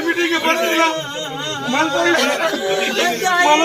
Meeting आहे बसलेला मला तरी- मला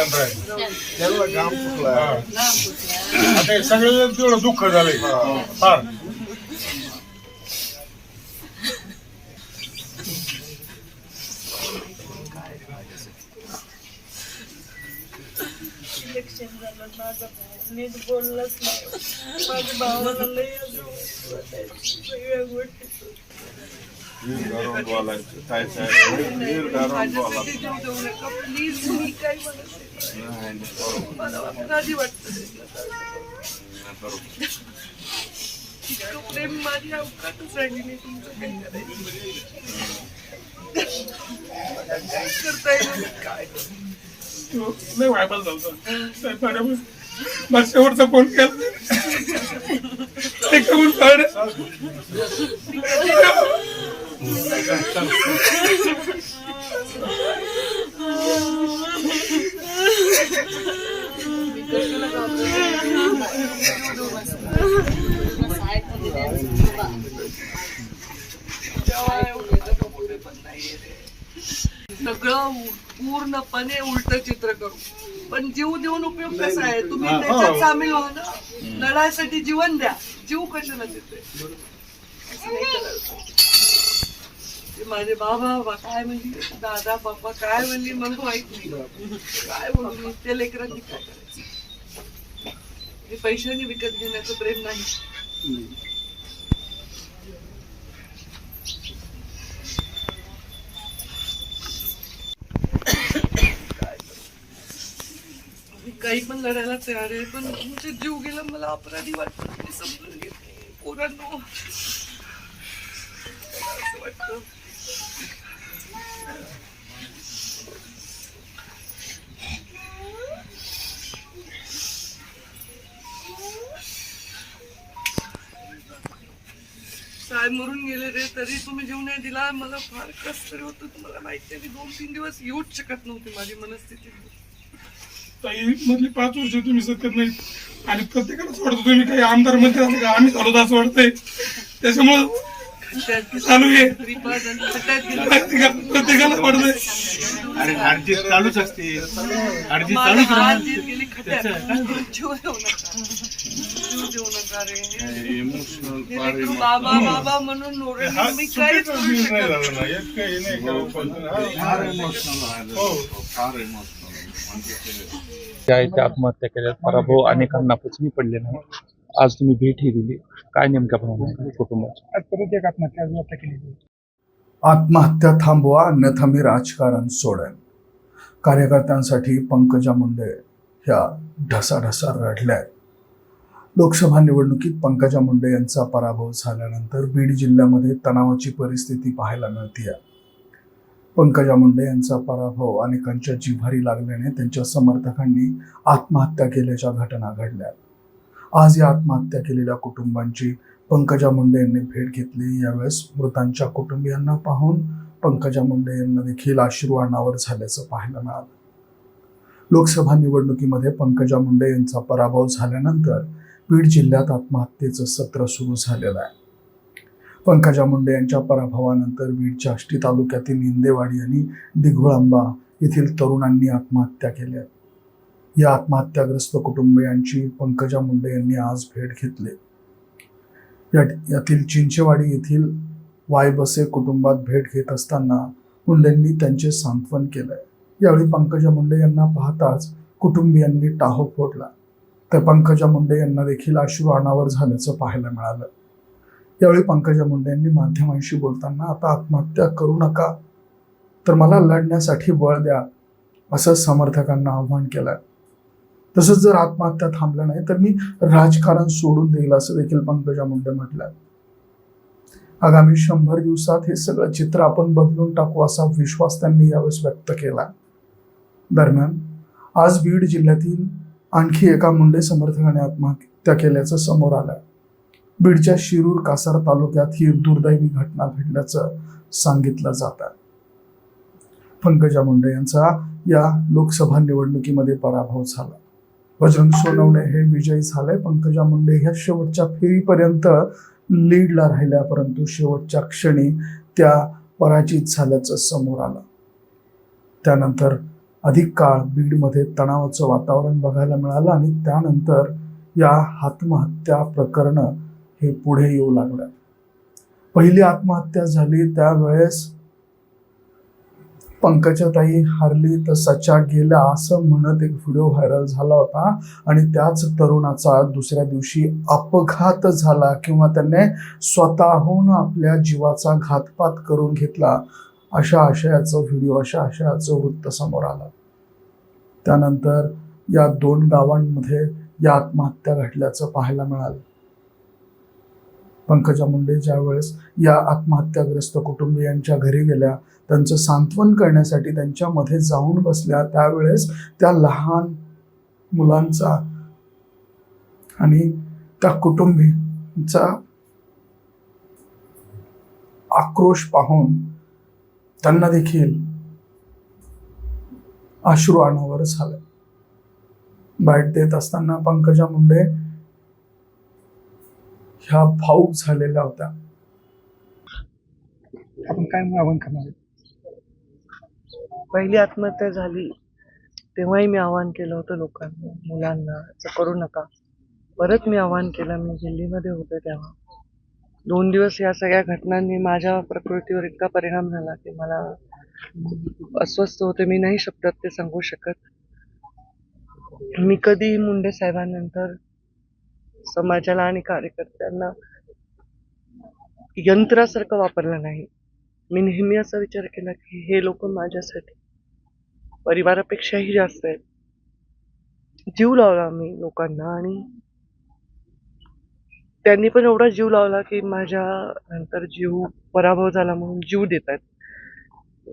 थोडं शांत राहील आता हे सगळं तेवढं दुःख झालंय. फार. इलेक्शन झालं माझा भाऊ नीट बोललाच नाही. माझ्या भावाला प्लीज मी काय म्हणत नाही. प्रेम माझी राहिली नाही तुमचं काही करायचं काय करता येईल काय व्हायबल झालं शेवटचा फोन केला ते करून काढ सगळं पूर्णपणे उलट चित्र करू. पण जीव देऊन उपयोग कसा आहे? तुम्ही त्याच्यात सामील व्हा ना. लढायसाठी जीवन द्या. जीव कशाला देते असं नाही करायचं. ते माझे बाबा बा काय म्हणली? दादा बाबा काय म्हणली? मला माहीत नाही काय म्हणून त्या लेकरांनी काय करायचं? हे पैशाने विकत घेण्याचं प्रेम नाही. काही पण लढायला तयार आहे पण तुमचे जीव गेला मला अपराधी वाटतं. मी समजून घेते. पोरांनो. असं वाटतं. काय मरून गेले रे तरी तुम्ही जीव नाही दिला. मला फार कष्ट तरी होतं. तुम्हाला माहिती आहे मी दोन तीन दिवस येऊच शकत नव्हती माझी मनस्थिती. ताई मधली पाच वर्ष तुम्ही सत्यात नाही. आणि प्रत्येकालाच वाटतो तुम्ही काही आमदार मंत्री का आम्ही झालो असं वाटतंय. त्याच्यामुळं चालू आहे प्रत्येकाला वाटतंय अरे आरती चालूच असते आरती चालूच इमोशनल बाबा बाबा म्हणून मी त्या इथे आत्महत्या केल्या पराभव अनेकांना पचनी पडले नाही. आज तुम्ही भेटही दिली. काय नेमक्या भावना कुटुंबाची? आज परत एक आत्महत्या आत्महत्या केली आत्महत्या थांबवा अन्यथा मी राजकारण सोडेन कार्यकर्त्यांसाठी पंकजा मुंडे ह्या ढसाढसा रडल्या लोकसभा निवडणुकीत पंकजा मुंडे यांचा पराभव झाल्यानंतर बीड जिल्ह्यामध्ये तणावाची परिस्थिती पाहायला मिळते पंकजा मुंडे यांचा पराभव अनेकांच्या जिव्हारी लागल्याने त्यांच्या समर्थकांनी आत्महत्या केल्याच्या घटना घडल्या आज या आत्महत्या केलेल्या कुटुंबांची. पंकजा मुंडे यांनी भेट घेतली. यावेळेस मृतांच्या कुटुंबियांना पाहून पंकजा मुंडे यांना देखील आशीर्वादावर अनावर झाल्याचं पाहायला मिळालं. लोकसभा निवडणुकीमध्ये पंकजा मुंडे यांचा पराभव झाल्यानंतर बीड जिल्ह्यात आत्महत्येचं सत्र सुरू झालेलं आहे. पंकजा मुंडे यांच्या पराभवानंतर बीडच्या आष्टी तालुक्यातील इंदेवाडी आणि दिघोळांबा येथील तरुणांनी आत्महत्या केल्या या आत्महत्याग्रस्त कुटुंबियांची पंकजा मुंडे यांनी आज भेट घेतली. या यातील चिंचेवाडी येथील वायबसे कुटुंबात भेट घेत असताना मुंडेंनी त्यांचे सांत्वन केलंय. यावेळी पंकजा मुंडे यांना पाहताच कुटुंबियांनी टाहो फोडला. तर पंकजा मुंडे यांना देखील अश्रू अनावर झाल्याचं पाहायला मिळालं. यावेळी पंकजा मुंडे यांनी माध्यमांशी बोलताना आता आत्महत्या करू नका. तर मला लढण्यासाठी बळ द्या असं समर्थकांना आव्हान केलं तसंच जर आत्महत्या थांबल्या नाही तर मी राजकारण सोडून देईल असं देखील पंकजा मुंडे म्हटलं आगामी शंभर दिवसात हे सगळं चित्र आपण बदलून टाकू असा विश्वास त्यांनी यावेळेस व्यक्त केला. दरम्यान आज बीड जिल्ह्यातील आणखी एका मुंडे समर्थकाने आत्महत्या केल्याचं समोर आलं बीडच्या शिरूर कासार तालुक्यात ही दुर्दैवी घटना घडल्याचं सांगितलं जात आहे. पंकजा मुंडे यांचा या लोकसभा निवडणुकीमध्ये पराभव झाला. बजरंग सोनवणे हे विजयी झाले. पंकजा मुंडे ह्या शेवटच्या फेरीपर्यंत लीडला राहिल्या परंतु शेवटच्या क्षणी त्या पराजित झाल्याचं समोर आलं. त्यानंतर अधिक काळ बीडमध्ये तणावाचं वातावरण बघायला मिळालं आणि त्यानंतर या आत्महत्या प्रकरणं हे पुढे येऊ लागलं पहिली आत्महत्या झाली त्यावेळेस पंकजाताई हारली तर सचा गेला असं म्हणत एक व्हिडिओ व्हायरल झाला होता. आणि त्याच तरुणाचा दुसऱ्या दिवशी अपघात झाला किंवा त्याने स्वतःहून आपल्या जीवाचा घातपात करून घेतला. अशा आशयाचं व्हिडिओ अशा आशयाचं वृत्त समोर आलं. त्यानंतर या दोन गावांमध्ये या आत्महत्या घडल्याचं पाहायला मिळालं. पंकजा मुंडे ज्यावेळेस या आत्महत्याग्रस्त कुटुंबियांच्या घरी गेल्या त्यांचं सांत्वन करण्यासाठी त्यांच्यामध्ये जाऊन बसल्या त्यावेळेस त्या लहान मुलांचा आणि त्या कुटुंबीचा आक्रोश पाहून त्यांना देखील अश्रू अनावर झालं. बाईट देत असताना पंकजा मुंडे ह्या भाऊक झालेल्या होत्या. आपण काय आपण करणार पहिली आत्महत्या झाली तेव्हाही मी आवाहन केलं होतं लोकांना मुलांना असं करू नका. परत मी आवाहन केलं मी दिल्लीमध्ये होते तेव्हा. दोन दिवस या सगळ्या घटनांनी माझ्या प्रकृतीवर इतका परिणाम झाला की मला अस्वस्थ होते मी नाही शब्दात ते सांगू शकत. मी कधी मुंडे साहेबांनंतर समाजाला आणि कार्यकर्त्यांना यंत्रासारखं वापरलं नाही. मी नेहमी असा विचार केला की हे लोक माझ्यासाठी परिवारापेक्षाही जास्त आहेत. जीव लावला मी लोकांना आणि त्यांनी पण एवढा जीव लावला की माझ्या नंतर जीव पराभव झाला म्हणून जीव देत आहेत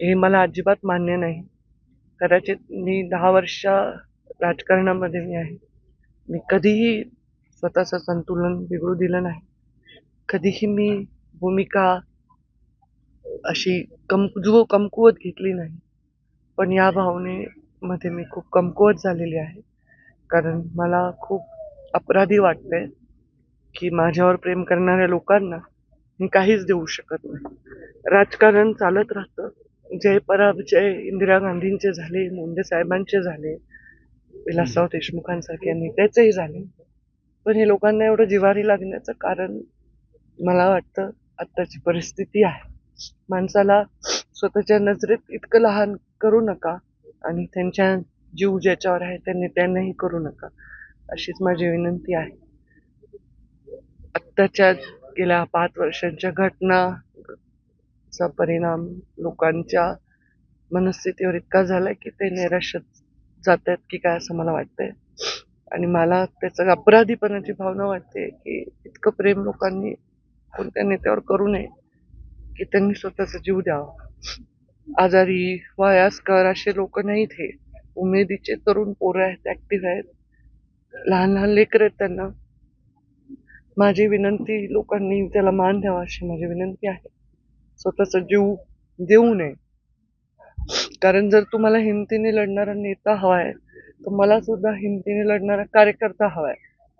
हे मला अजिबात मान्य नाही. कदाचित मी दहा वर्ष राजकारणामध्ये मी आहे. मी कधीही स्वतःचं संतुलन बिघडू दिलं नाही. कधीही मी भूमिका अशी कमजू कमकुवत घेतली नाही. पण या भावनेमध्ये मी खूप कमकुवत झालेली आहे. कारण मला खूप अपराधी वाटते की माझ्यावर प्रेम करणाऱ्या लोकांना मी काहीच देऊ शकत नाही. राजकारण चालत राहतं. जय पराजय इंदिरा गांधींचे झाले मुंडे साहेबांचे झाले विलासराव देशमुखांसारख्या नेत्याचेही झाले. पण हे लोकांना एवढं जिवारी लागण्याचं कारण मला वाटतं आत्ताची परिस्थिती आहे. माणसाला स्वतःच्या नजरेत इतकं लहान करू नका आणि त्यांच्या जीव ज्याच्यावर आहे त्यांनी त्यांनाही करू नका. अशीच माझी विनंती आहे. आत्ताच्या गेल्या पाच वर्षांच्या घटनाचा परिणाम लोकांच्या मनस्थितीवर इतका झाला की ते निराशत जात आहेत की काय असं मला वाटतंय. आणि मला त्याचं अपराधीपणाची भावना वाटते की इतकं प्रेम लोकांनी कोणत्या नेत्यावर करू नये की त्यांनी स्वतःचा जीव द्यावा. आजारी वयस्कर असे लोक नाहीत हे. उमेदीचे तरुण पोरं आहेत ऍक्टिव्ह आहेत. लहान लहान लेकर आहेत त्यांना. माझी विनंती लोकांनी त्याला मान द्यावा अशी माझी विनंती आहे. स्वतःचा जीव देऊ नये. कारण जर तुम्हाला हिमतीने लढणारा नेता हवा आहे तर मला सुद्धा हिमतीने लढणारा कार्यकर्ता हवा आहे.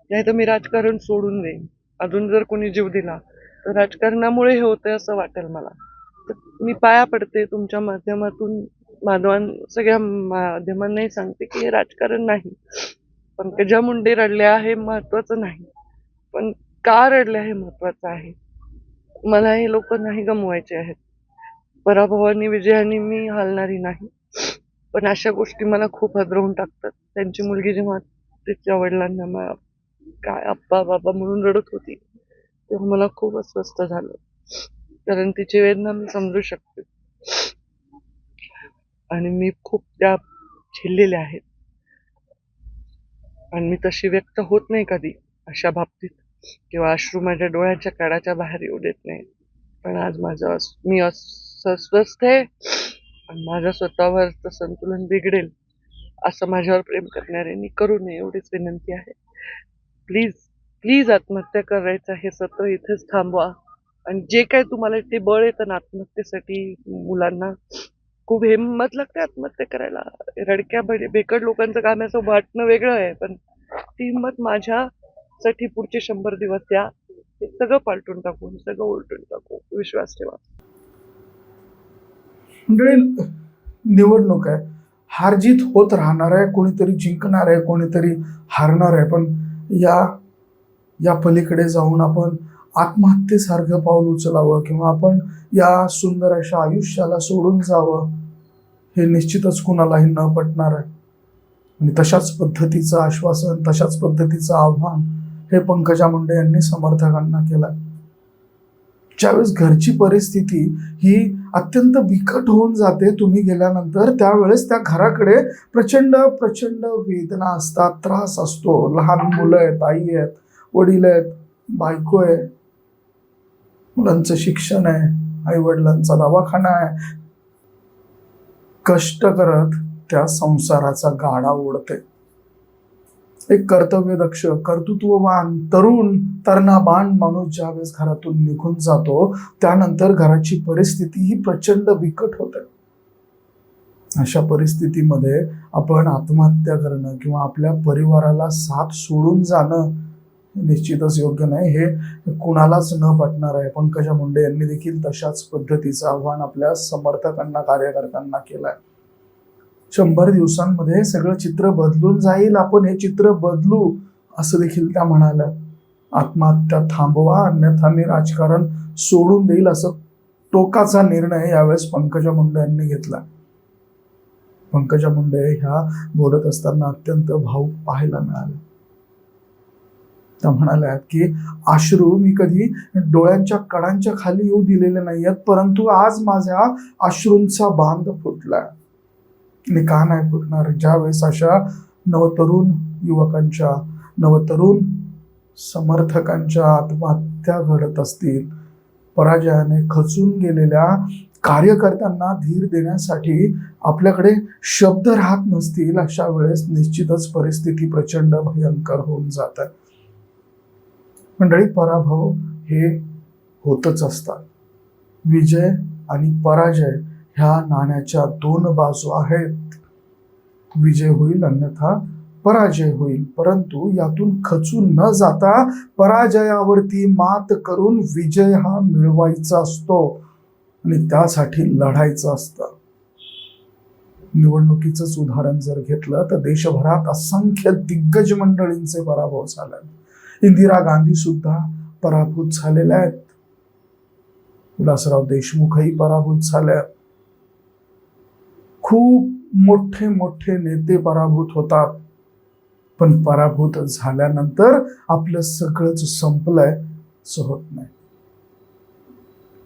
नाही तर मी राजकारण सोडून देईन. अजून जर कोणी जीव दिला तर राजकारणामुळे हे होतंय असं वाटेल मला. मी पाया पडते तुमच्या माध्यमातून. माधवान सगळ्या माध्यमांनाही सांगते की हे राजकारण नाही. पंकजा मुंडे रडल्या हे महत्वाचं नाही. पण का रडल्या हे महत्वाचं आहे? मला हे लोक नाही गमवायचे आहेत. पराभवानी विजयाने मी हलणारी नाही. पण अशा गोष्टी मला खूप हदरवून टाकतात. त्यांची मुलगी जेव्हा तिच्या वडिलांना मा- काय आप्पा बाबा म्हणून रडत होती तेव्हा मला खूप अस्वस्थ झालं. कारण तिची वेदना मी समजू शकते. आणि मी खूप त्या झेललेल्या आहेत. आणि मी तशी व्यक्त होत नाही कधी अशा बाबतीत. किंवा अश्रू माझ्या डोळ्याच्या काळाच्या बाहेर येऊ देत नाही पण आज माझं मी अस- अस्वस्थ आहे. आणि माझ्या स्वतःवरचं संतुलन बिघडेल असं माझ्यावर प्रेम करणाऱ्यांनी करू नये एवढीच विनंती आहे. प्लीज प्लीज आत्महत्या करायचं हे सत्र इथेच थांबवा. आणि जे काय तुम्हाला ते बळ येतं ना आत्महत्येसाठी मुलांना खूप हिंमत लागते आत्महत्या करायला. रडक्या बेकड लोकांचं काम असं वाटणं वेगळं आहे पण ती हिंमत माझ्यासाठी पुढचे शंभर दिवस द्या. हे सगळं पालटून टाकू हे सगळं उलटून टाकू. विश्वास ठेवा. मंडळी निवडणूक आहे. हार जीत होत राहणार आहे कोणीतरी जिंकणार आहे कोणीतरी हारणार आहे पण या या पलीकडे जाऊन आपण आत्महत्येसारखं पाऊल उचलावं किंवा आपण या सुंदर अशा आयुष्याला सोडून जावं हे निश्चितच कुणालाही न पटणार आहे. आणि तशाच पद्धतीचं आश्वासन तशाच पद्धतीचं आव्हान हे पंकजा मुंडे यांनी समर्थकांना केलं ज्यावेळेस घरची परिस्थिती ही अत्यंत बिकट होऊन जाते तुम्ही गेल्यानंतर त्यावेळेस त्या घराकडे प्रचंड प्रचंड वेदना असतात त्रास असतो. लहान मुलं आहेत आई आहेत वडील आहेत बायको आहे. मुलांचं शिक्षण आहे आई वडिलांचा दवाखाना आहे. कष्ट करत त्या संसाराचा गाडा ओढते. एक कर्तव्यदक्ष कर्तृत्ववान तरुण तरुणाबाण माणूस ज्यावेळेस घरातून निघून जातो त्यानंतर घराची परिस्थिती ही प्रचंड बिकट होते. अशा परिस्थितीमध्ये आपण आत्महत्या करणं किंवा आपल्या परिवाराला साथ सोडून जाणं निश्चितच योग्य नाही. हे कुणालाच न पटणार आहे. पंकजा मुंडे यांनी देखील तशाच पद्धतीचं आव्हान आपल्या समर्थकांना कार्यकर्त्यांना केलंय. शंभर दिवसांमध्ये सगळं चित्र बदलून जाईल. आपण हे चित्र बदलू असं देखील त्या म्हणाल्या. आत्महत्या थांबवा अन्यथा मी राजकारण सोडून देईल असं टोकाचा निर्णय यावेळेस पंकजा मुंडे यांनी घेतला. पंकजा मुंडे ह्या बोलत असताना अत्यंत भाऊक पाहायला मिळाले. त्या म्हणाल्या की अश्रू मी कधी डोळ्यांच्या कडांच्या खाली येऊ दिलेले नाही आहेत परंतु आज माझ्या अश्रूंचा बांध फुटलाय. आणि का नाही फुटणार? ज्यावेळेस अशा नवतरुण युवकांच्या नवतरुण समर्थकांच्या आत्महत्या घडत असतील पराजयाने खचून गेलेल्या कार्यकर्त्यांना धीर देण्यासाठी आपल्याकडे शब्द राहत नसतील अशा वेळेस निश्चितच परिस्थिती प्रचंड भयंकर होऊन जात आहे. मंडळी पराभव हे होतच असतात. विजय आणि पराजय ह्या नाण्याच्या दोन बाजू आहेत. विजय होईल अन्यथा पराजय होईल. परंतु यातून खचून न जाता पराजयावरती मात करून विजय हा मिळवायचा असतो आणि त्यासाठी लढायचं असतं. निवडणुकीचंच उदाहरण जर घेतलं तर देशभरात असंख्य दिग्गज मंडळींचे पराभव झाले. इंदिरा गांधी सुद्धा पराभूत झालेल्या आहेत. विलासराव देशमुखही पराभूत झाल्या. खूप मोठे मोठे नेते पराभूत होतात. पण पराभूत झाल्यानंतर आपलं सगळंच संपलंय असं होत नाही.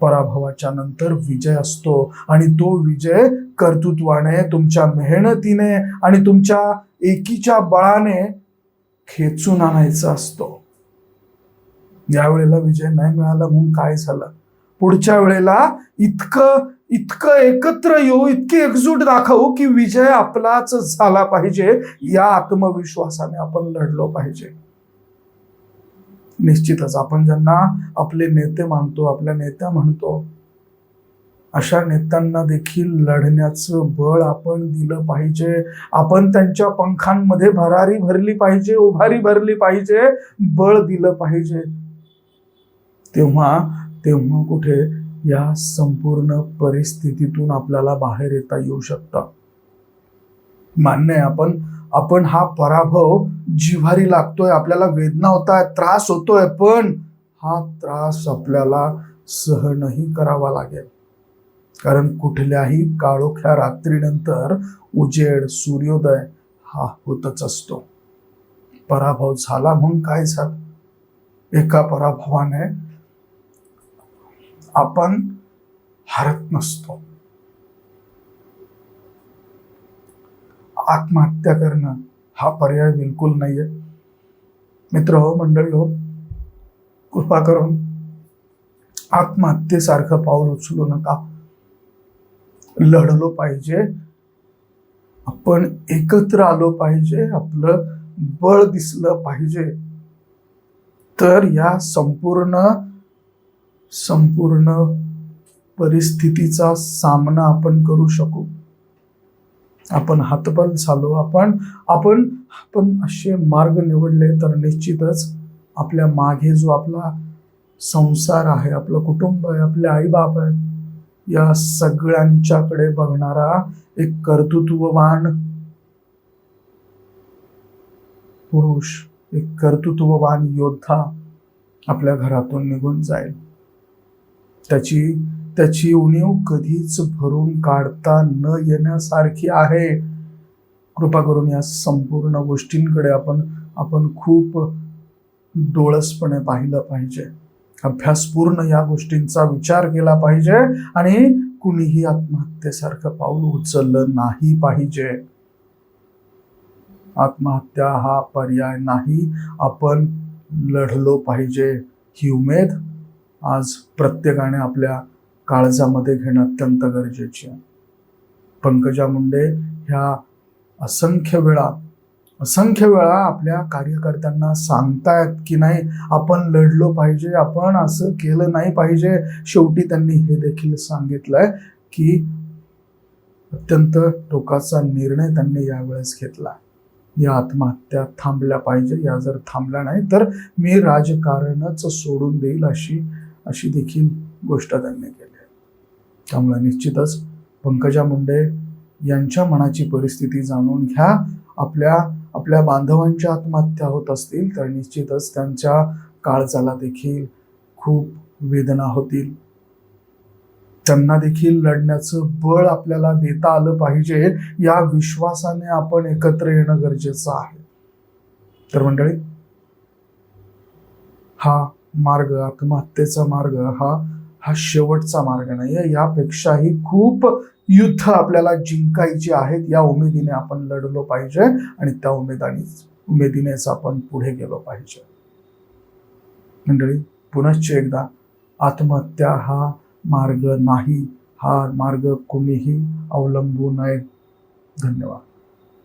पराभवाच्या नंतर विजय असतो आणि तो विजय कर्तृत्वाने तुमच्या मेहनतीने आणि तुमच्या एकीच्या बळाने खेचून आणायचा असतो. यावेळेला विजय नाही मिळाला म्हणून काय झालं? पुढच्या वेळेला इतकं इतकं एकत्र येऊ इतकी एकजूट दाखवू की विजय आपलाच झाला पाहिजे या आत्मविश्वासाने आपण लढलो पाहिजे. निश्चितच आपण ज्यांना आपले नेते मानतो आपल्या नेत्या म्हणतो अशा नेत्यांना देखील लढण्याचं बळ आपण दिलं पाहिजे. आपण त्यांच्या पंखांमध्ये भरारी भरली पाहिजे उभारी भरली पाहिजे बळ दिलं पाहिजे. तेव्हा तेव्हा कुठे या संपूर्ण परिस्थितीतून आपल्याला बाहेर येता येऊ शकतं. मान्य आहे आपण आपण हा पराभव जिव्हारी लागतोय आपल्याला वेदना होत आहे त्रास होतोय पण हा त्रास आपल्याला सहनही करावा लागेल. कारण कुठल्याही काळोख्या रात्रीनंतर उजेड सूर्योदय हा होतच असतो. पराभव झाला म्हणून काय झालं? एका पराभवाने आपण हरत नसतो. आत्महत्या करणं हा पर्याय बिलकुल नाहीये. मित्र हो मंडळी हो कृपा करून आत्महत्येसारखं पाऊल उचलू नका. लढलो पाहिजे. आपण एकत्र आलो पाहिजे. आपलं बळ दिसलं पाहिजे. तर या संपूर्ण संपूर्ण परिस्थितीचा सामना आपण करू शकू. आपण हातबल झालो आपण आपण आपण असे मार्ग निवडले तर निश्चितच आपल्या मागे जो आपला संसार आहे आपलं कुटुंब आहे आपले आईबाप आहेत या सगळ्यांच्याकडे बघणारा एक कर्तृत्ववान पुरुष एक कर्तृत्ववान योद्धा आपल्या घरातून निघून जाईल. त्याची त्याची उणीव कधीच भरून काढता न येण्यासारखी आहे. कृपा करून या संपूर्ण गोष्टींकडे आपण आपण खूप डोळसपणे पाहिलं पाहिजे. अभ्यासपूर्ण या गोष्टींचा विचार केला पाहिजे आणि कुणीही आत्महत्येसारखं पाऊल उचललं नाही पाहिजे. आत्महत्या हा पर्याय नाही. आपण लढलो पाहिजे. ही उमेद आज प्रत्येकाने आपल्या काळजामध्ये घेणं अत्यंत गरजेची आहे. पंकजा मुंडे ह्या असंख्य वेळा असंख्य वेळा आपल्या कार्यकर्त्यांना सांगतायत की नाही आपण लढलो पाहिजे आपण असं केलं नाही पाहिजे. शेवटी त्यांनी हे देखील सांगितलंय की अत्यंत टोकाचा निर्णय त्यांनी यावेळेस घेतला. या आत्महत्या थांबल्या पाहिजे या जर थांबल्या नाही तर मी राजकारणच सोडून देईल अशी अशी देखील गोष्ट त्यांनी केली आहे. त्यामुळे निश्चितच पंकजा मुंडे यांच्या मनाची परिस्थिती जाणून घ्या. आपल्या आपल्या बांधवांच्या आत्महत्या होत असतील तर निश्चितच त्यांच्या काळजाला देखील खूप वेदना होतील. त्यांना देखील लढण्याचं बळ आपल्याला देता आलं पाहिजे या विश्वासाने आपण एकत्र येणं गरजेचं आहे. तर मंडळी हा मार्ग आत्महत्येचा मार्ग हा हा शेवटचा मार्ग नाही आहे. यापेक्षाही खूप युद्ध आपल्याला जिंकायची आहेत. या उमेदीने आपण लढलो पाहिजे आणि त्या उमेदाने उमेदीनेच आपण पुढे गेलो पाहिजे. मंडळी पुनश्च एकदा आत्महत्या हा मार्ग नाही. हा मार्ग कोणीही अवलंबू नये. धन्यवाद.